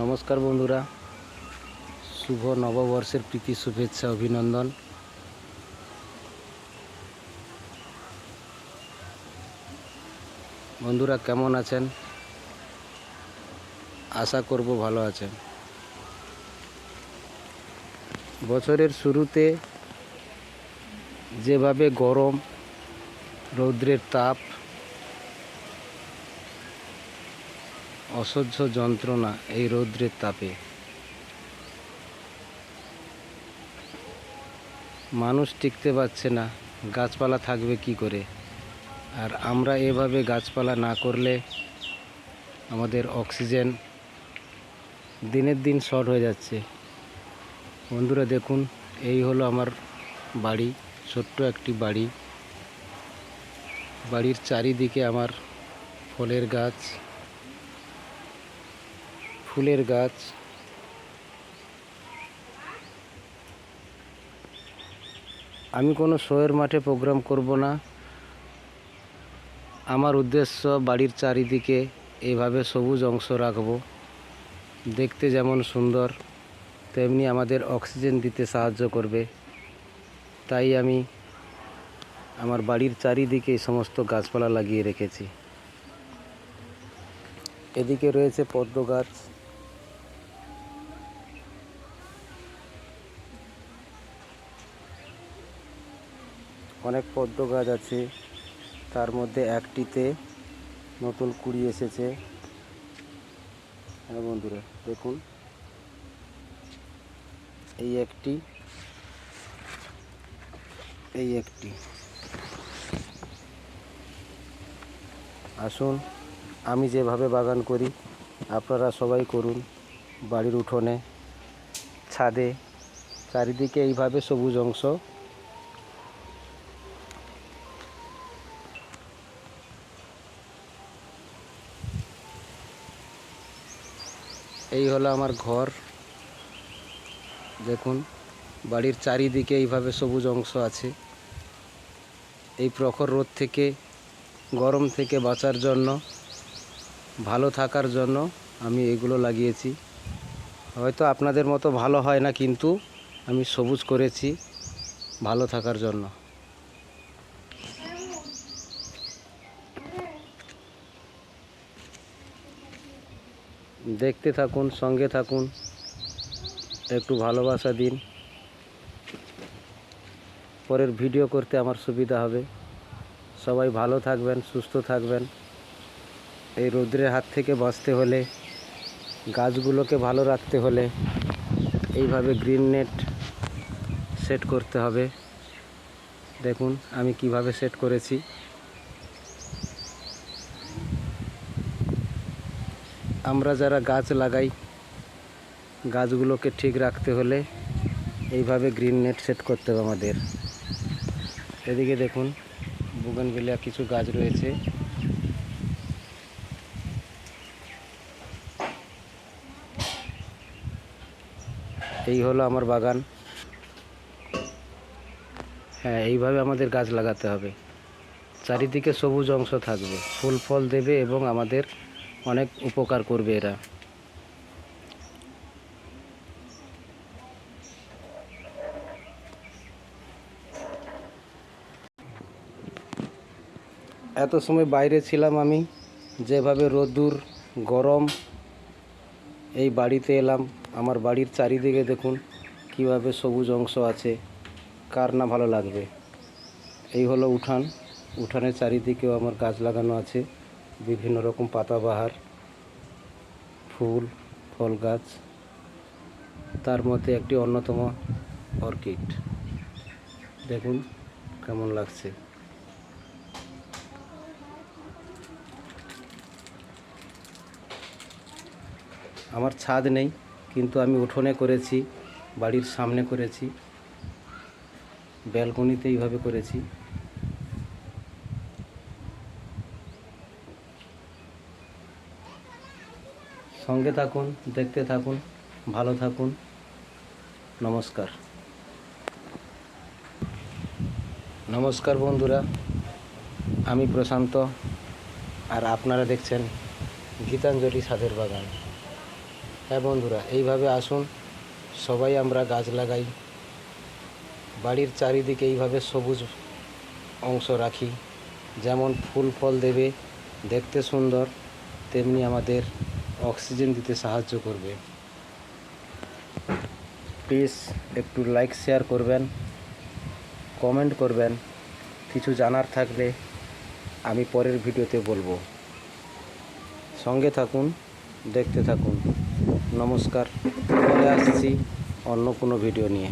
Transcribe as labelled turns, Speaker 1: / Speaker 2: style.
Speaker 1: নমস্কার বন্ধুরা। শুভ নববর্ষের প্রীতি, শুভেচ্ছা, অভিনন্দন। বন্ধুরা, কেমন আছেন? আশা করব ভালো আছেন। বছরের শুরুতে যেভাবে গরম, রৌদ্রের তাপ অসহ্য যন্ত্রণা এই রৌদ্রের তাপে। মানুষ টিকতে পারছে না, গাছপালা থাকবে কি করে? আর আমরা এভাবে গাছপালা না করলে আমাদের অক্সিজেন দিনের দিন শর্ট হয়ে যাচ্ছে। বন্ধুরা দেখুন, এই হলো আমার বাড়ি, ছোট্ট একটি বাড়ি। বাড়ির চারিদিকে আমার ফলের গাছ। ফুলের গাছ। আমি কোনো শোয়ের মাঠে প্রোগ্রাম করব না। আমার উদ্দেশ্য বাড়ির চারিদিকে এইভাবে সবুজ অংশ রাখব। দেখতে যেমন সুন্দর, তেমনি আমাদের অক্সিজেন দিতে সাহায্য করবে। তাই আমি আমার বাড়ির চারিদিকে এই সমস্ত গাছপালা লাগিয়ে রেখেছি। এদিকে রয়েছে পদ্ম গাছ। অনেক পদ্ম গাছ আছে। তার মধ্যে একটিতে নতুন কুড়ি এসেছে। হ্যাঁ বন্ধুরা, দেখুন। এই একটি এই একটি। আসুন, আমি যেভাবে বাগান করি, আপনারা সবাই করুন। বাড়ির উঠোনে, ছাদে, চারিদিকে এইভাবে সবুজ অংশ এই হলো আমার ঘর। দেখুন, বাড়ির চারিদিকে এইভাবে সবুজ অংশ আছে। এই প্রখর রোদ থেকে, গরম থেকে বাঁচার জন্য, ভালো থাকার জন্য আমি এগুলো লাগিয়েছি। হয়তো আপনাদের মতো ভালো হয় না, কিন্তু আমি সবুজ করেছি, ভালো থাকার জন্য। দেখতে থাকুন, সঙ্গে থাকুন। একটু ভালোবাসা দিন। পরের ভিডিও করতে আমার সুবিধা হবে। সবাই ভালো থাকবেন, সুস্থ থাকবেন। এই রৌদ্রের হাত থেকে বাঁচতে হলে, গাছগুলোকে ভালো রাখতে হলে এইভাবে গ্রিন নেট সেট করতে হবে। দেখুন আমি কীভাবে সেট করেছি। আমরা যারা গাছ লাগাই, গাছগুলোকে ঠিক রাখতে হলে এইভাবে গ্রিন নেট সেট করতে হবে আমাদের। এদিকে দেখুন, বুগনভিলিয়া কিছু গাছ রয়েছে। এই হলো আমার বাগান। হ্যাঁ এইভাবে আমাদের গাছ লাগাতে হবে। চারিদিকে সবুজ অংশ থাকবে। ফুল ফল দেবে এবং আমাদের অনেক উপকার করবে এরা। এত সময় বাইরে ছিলাম আমি, যেভাবে রোদ্দুর, গরম, এই বাড়িতে এলাম। আমার বাড়ির চারিদিকে দেখুন কীভাবে সবুজ অংশ আছে, কার না ভালো লাগবে। এই হলো উঠান। উঠানের চারিদিকেও আমার গাছ লাগানো আছে। বিভিন্ন রকম পাতাবাহার, ফুল, ফল গাছ, তার মধ্যে একটি অন্যতম অর্কিড। দেখুন কেমন লাগছে। আমার ছাদ নেই, কিন্তু আমি উঠোনে করেছি, বাড়ির সামনে করেছি, ব্যালকনিতে এইভাবে করেছি। সঙ্গে থাকুন, দেখতে থাকুন, ভালো থাকুন। নমস্কার। নমস্কার বন্ধুরা, আমি প্রশান্ত, আর আপনারা দেখছেন গীতাঞ্জলি সাদের বাগান। হ্যাঁ বন্ধুরা, এইভাবে আসুন, সবাই আমরা গাছ লাগাই, বাড়ির চারিদিকে এইভাবে সবুজ অংশ রাখি, যেমন ফুল ফল দেবে, দেখতে সুন্দর, তেমনি আমাদের অক্সিজেন দিতে সাহায্য করবে। প্লিজ একটু লাইক, শেয়ার করবেন, কমেন্ট করবেন। কিছু জানার থাকলে আমি পরের ভিডিওতে বলব। সঙ্গে থাকুন, দেখতে থাকুন। নমস্কার পরে আসছি অন্য কোনো ভিডিও নিয়ে।